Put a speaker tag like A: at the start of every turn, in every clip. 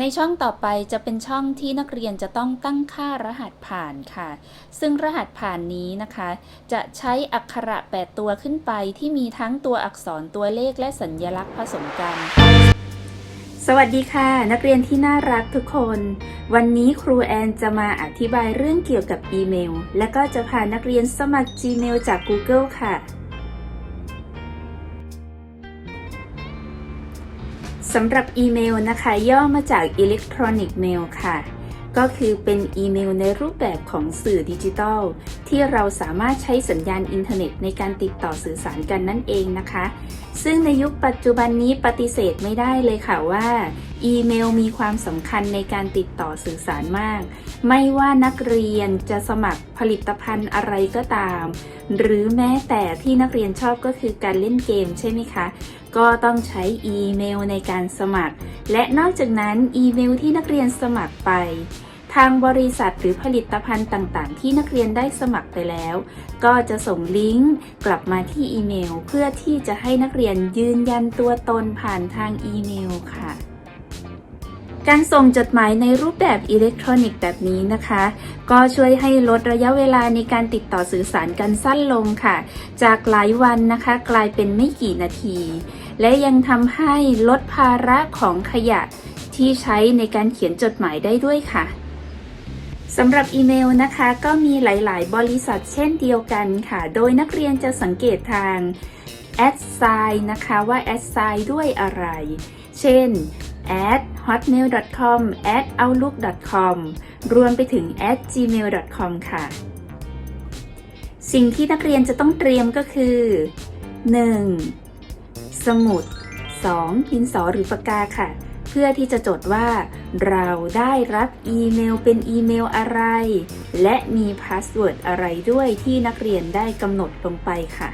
A: ในช่องต่อไปจะเป็นช่องที่นักเรียนจะต้องตั้งค่ารหัสผ่านค่ะ ซึ่งรหัสผ่านนี้นะคะ จะใช้อักขระ 8 ตัวขึ้นไปที่มีทั้งตัวอักษรตัวเลขและสัญลักษณ์ผสมกัน สวัสดีค่ะ นักเรียนที่น่ารักทุกคน วันนี้ครูแอนจะมาอธิบายเรื่องเกี่ยวกับอีเมล และก็จะพานักเรียนสมัคร Gmail จาก Google ค่ะ สำหรับอีเมลนะคะ ย่อมาจาก Electronic Mail ค่ะ ก็คือเป็นอีเมลในรูปแบบของสื่อดิจิทัล ที่เราสามารถใช้สัญญาณอินเทอร์เน็ตในการติดต่อสื่อสารกันนั่นเองนะคะ ซึ่งในยุคปัจจุบันนี้ปฏิเสธไม่ได้เลยค่ะว่า อีเมลมีความสำคัญในการติดต่อสื่อสารมาก ไม่ว่านักเรียนจะสมัครผลิตภัณฑ์อะไรก็ตาม หรือแม้แต่ที่นักเรียนชอบก็คือการเล่นเกมใช่ไหมคะ ก็ต้องใช้อีเมลในการสมัคร และนอกจากนั้นอีเมลที่นักเรียนสมัครไป ทางบริษัทหรือผลิตภัณฑ์ต่างๆ ที่นักเรียนได้สมัครไปแล้ว ก็จะส่งลิงก์กลับมาที่อีเมล เพื่อที่จะให้นักเรียนยืนยันตัวตนผ่านทางอีเมลค่ะ การส่งจดหมายในรูปแบบอิเล็กทรอนิกส์แบบนี้นะคะ ก็ช่วยให้ลดระยะเวลาในการติดต่อสื่อสารกันสั้นลงค่ะ จากหลายวันนะคะ กลายเป็นไม่กี่นาที และยังทำให้ลดภาระของขยะที่ใช้ในการเขียนจดหมายได้ด้วยค่ะ สำหรับอีเมลนะคะก็มีหลาย ๆ บริษัทเช่นเดียวกันค่ะ โดยนักเรียนจะสังเกตทาง add sign นะคะว่า add sign ด้วยอะไร เช่น add hotmail.com add outlook.com รวมไปถึง add gmail.com ค่ะ สิ่งที่นักเรียนจะต้องเตรียมก็คือ 1. สมุด 2. ดินสอหรือปากกาค่ะ พื่อที่จะจดว่า เราได้รับอีเมลเป็นอีเมลอะไร และมีพาสเวิร์ดอะไรด้วยที่นักเรียนได้กำหนดลงไปค่ะ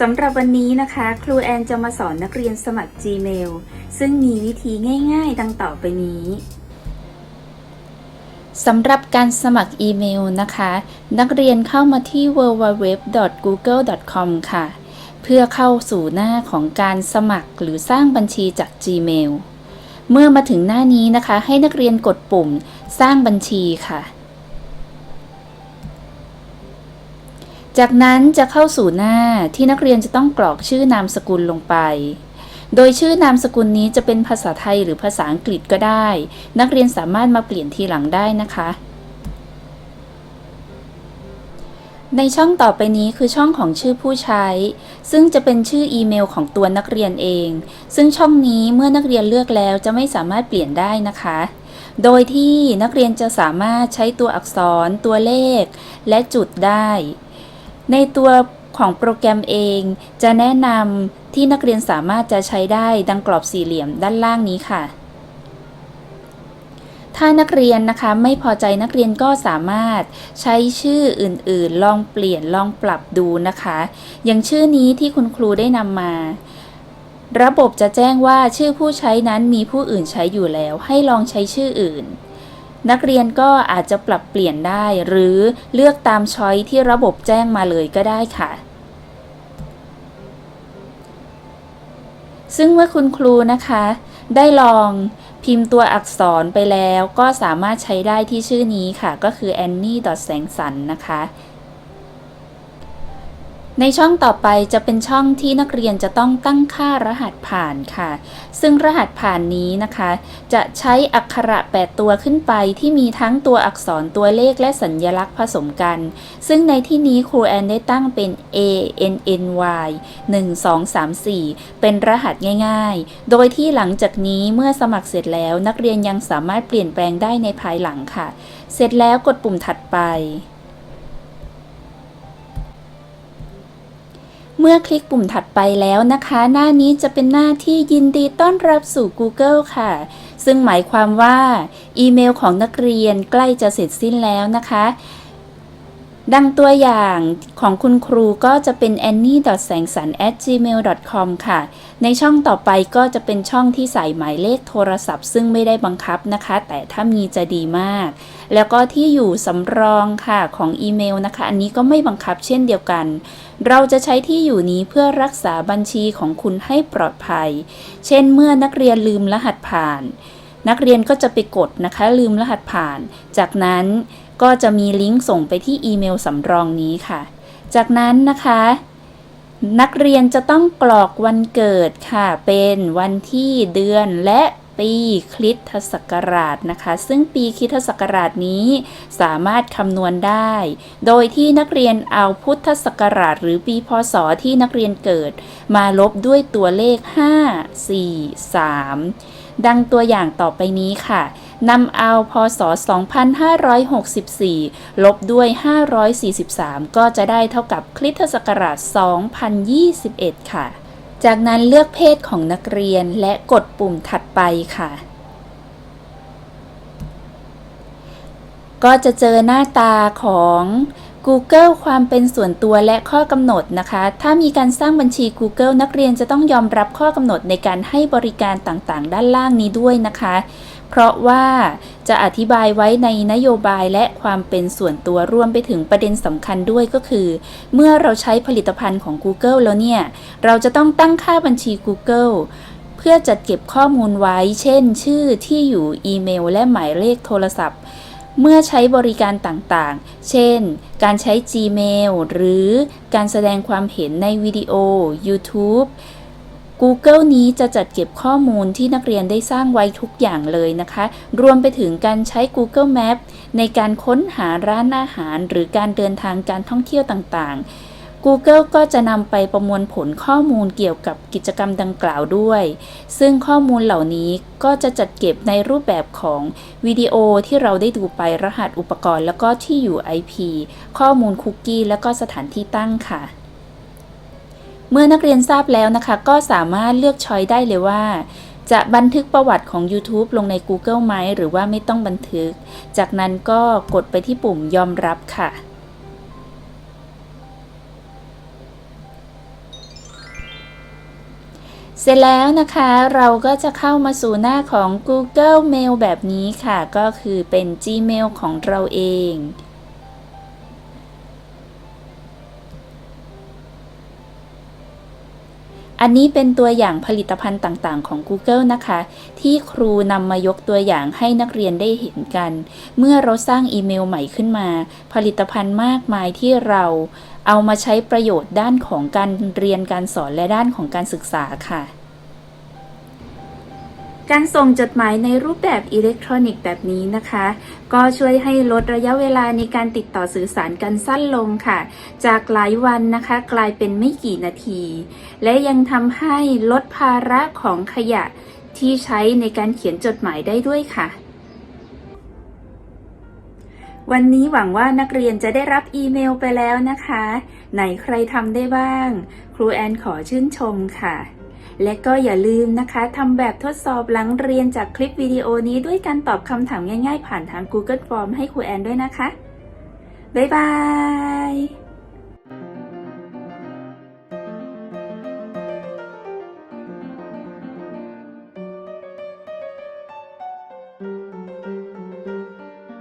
A: สำหรับวันนี้นะคะ ครูแอนจะมาสอนนักเรียนสมัคร Gmail ซึ่งมีวิธีง่าย ๆ ดังต่อไปนี้สำหรับการสมัครอีเมลนะคะ นักเรียนเข้ามาที่ www.google.com ค่ะ เพื่อเข้าสู่หน้าของการสมัครหรือสร้างบัญชีจาก Gmail เมื่อมาถึงหน้านี้นะคะ ให้นักเรียนกดปุ่มสร้างบัญชีค่ะ จากนั้นจะเข้าสู่หน้าที่นักเรียนจะต้องกรอกชื่อนามสกุลลงไป โดยชื่อนามสกุลนี้จะเป็นภาษาไทยหรือภาษาอังกฤษก็ได้ นักเรียนสามารถมาเปลี่ยนทีหลังได้นะคะ ในช่องต่อไปนี้คือช่องของชื่อผู้ใช้ ซึ่งจะเป็นชื่ออีเมลของตัวนักเรียนเอง ซึ่งช่องนี้เมื่อนักเรียนเลือกแล้วจะไม่สามารถเปลี่ยนได้นะคะ โดยที่นักเรียนจะสามารถใช้ตัวอักษร ตัวเลข และจุดได้ ในตัวของโปรแกรมเอง จะแนะนำที่นักเรียนสามารถจะใช้ได้ดังกรอบสี่เหลี่ยมด้านล่างนี้ค่ะ ถ้านักเรียนนะคะไม่พอใจนักเรียนก็สามารถใช้ชื่ออื่นๆ ลองเปลี่ยนลองปรับดูนะคะ อย่างชื่อนี้ที่คุณครูได้นำมา ระบบจะแจ้งว่าชื่อผู้ใช้นั้นมีผู้อื่นใช้อยู่แล้ว ให้ลองใช้ชื่ออื่น นักเรียนก็อาจจะปรับเปลี่ยนได้ หรือเลือกตามช้อยที่ระบบแจ้งมาเลยก็ได้ค่ะซึ่งเมื่อคุณครูนะคะ ได้ลอง พิมพ์ตัวอักษรไปแล้วก็สามารถใช้ได้ที่ชื่อนี้ค่ะ ก็คือ Annie แสงสันนะคะ ในช่องต่อไปจะเป็นช่องที่นักเรียนจะต้องตั้งค่ารหัสผ่านค่ะ ซึ่งรหัสผ่านนี้นะคะ จะใช้อักขระ 8 ตัวขึ้นไปที่มีทั้งตัวอักษรตัวเลขและสัญญลักษณ์ผสมกัน ซึ่งในที่นี้ครูแอนได้ตั้งเป็น A N N Y 1 2 3 4 เป็นรหัสง่ายๆ โดยที่หลังจากนี้เมื่อสมัครเสร็จแล้วนักเรียนยังสามารถเปลี่ยนแปลงได้ในภายหลังค่ะ เสร็จแล้วกดปุ่มถัดไป เมื่อคลิกปุ่มถัดไปแล้วนะคะ หน้านี้จะเป็นหน้าที่ยินดีต้อนรับสู่ Google ค่ะ ซึ่งหมายความว่า อีเมลของนักเรียนใกล้จะเสร็จสิ้นแล้วนะคะ ดังตัวอย่างของคุณครูก็จะเป็น annie แสงสัน gmail com ค่ะ ในช่องต่อไปก็จะเป็นช่องที่ใส่หมายเลขโทรศัพท์ ซึ่งไม่ได้บังคับนะคะ แต่ถ้ามีจะดีมาก แล้วก็ที่อยู่สำรองค่ะของอีเมลนะคะ อันนี้ก็ไม่บังคับเช่นเดียวกัน เราจะใช้ที่อยู่นี้เพื่อรักษาบัญชีของคุณให้ปลอดภัย เช่นเมื่อนักเรียนลืมรหัสผ่าน นักเรียนก็จะไปกดนะคะ ลืมรหัสผ่าน จากนั้น ก็จะมีลิงก์ส่งไปที่อีเมลสำรองนี้ค่ะ จากนั้นนะคะ นักเรียนจะต้องกรอกวันเกิดค่ะ เป็นวันที่เดือนและปีคริสตศักราชนะคะ ซึ่งปีคริสตศักราชนี้สามารถคำนวณได้ โดยที่นักเรียนเอาพุทธศักราช หรือปีพศที่นักเรียนเกิด มาลบด้วยตัวเลข 5 4 3 ดังตัวอย่างต่อไปนี้ค่ะ นำเอาพศ 2564 ลบด้วย 543 ก็จะได้เท่ากับคริสตศักราช 2021 ค่ะ จากนั้นเลือกเพศของนักเรียนและกดปุ่มถัดไปค่ะ ก็จะเจอหน้าตาของ Google ความเป็นส่วนตัวและข้อกำหนดนะคะ ถ้ามีการสร้างบัญชี Google นักเรียนจะต้องยอมรับข้อกำหนดในการให้บริการต่างๆ ด้านล่างนี้ด้วยนะคะ เพราะว่าจะอธิบายไว้ในนโยบายและความเป็นส่วนตัวรวมไปถึงประเด็นสำคัญด้วยก็คือ เมื่อเราใช้ผลิตภัณฑ์ของ Google แล้วเนี่ย เราจะต้องตั้งค่าบัญชี Google เพื่อจัดเก็บข้อมูลไว้ เช่น ชื่อที่อยู่อีเมล และหมายเลขโทรศัพท์ เมื่อใช้บริการต่างๆ เช่น การใช้ Gmail หรือการแสดงความเห็นในวิดีโอ YouTube Google นี้จะจัดเก็บข้อมูลที่นักเรียนได้สร้างไว้ทุกอย่างเลยนะคะ รวมไปถึงการใช้ Google Map ในการค้นหาร้านอาหาร หรือการเดินทางการท่องเที่ยวต่างๆ Google ก็จะนำไปประมวลผลข้อมูลเกี่ยวกับกิจกรรมดังกล่าวด้วย ซึ่งข้อมูลเหล่านี้ก็จะจัดเก็บในรูปแบบของวิดีโอที่เราได้ดูไปรหัสอุปกรณ์ แล้วก็ที่อยู่ IP ข้อมูลคุกกี้ แล้วก็สถานที่ตั้งค่ะ เมื่อนักเรียนทราบแล้วนะคะ ก็สามารถเลือกช้อยได้เลยว่า จะบันทึกประวัติของ YouTube ลงใน Google ไหมหรือว่าไม่ต้องบันทึก จากนั้นก็กดไปที่ปุ่มยอมรับค่ะ เสร็จแล้วนะคะเราก็จะเข้ามาสู่หน้าของ Google Mail แบบนี้ค่ะ ก็คือเป็น Gmail ของเราเอง อันนี้เป็นตัวอย่างผลิตภัณฑ์ต่างๆ ของ Google นะคะ ที่ครูนำมายกตัวอย่างให้นักเรียนได้เห็นกัน เมื่อเราสร้างอีเมลใหม่ขึ้นมา ผลิตภัณฑ์มากมายที่เราเอามาใช้ประโยชน์ด้านของการเรียนการสอนและด้านของการศึกษาค่ะ การส่งจดหมายในรูปแบบอิเล็กทรอนิกส์แบบนี้นะคะ ก็ช่วยให้ลดระยะเวลาในการติดต่อสื่อสารกันสั้นลงค่ะ จากหลายวันนะคะ กลายเป็นไม่กี่นาที และยังทำให้ลดภาระของขยะที่ใช้ในการเขียนจดหมายได้ด้วยค่ะวันนี้หวังว่านักเรียนจะได้รับอีเมลไปแล้วนะคะ ไหนใครทำได้บ้าง ครูแอนขอชื่นชมค่ะ และก็อย่าลืมนะคะทำแบบทดสอบหลังเรียนจากคลิปวิดีโอนี้ด้วยการตอบคำถามง่ายๆ ผ่านทาง Google Form ให้ครูแอนด้วยนะคะ บ๊ายบาย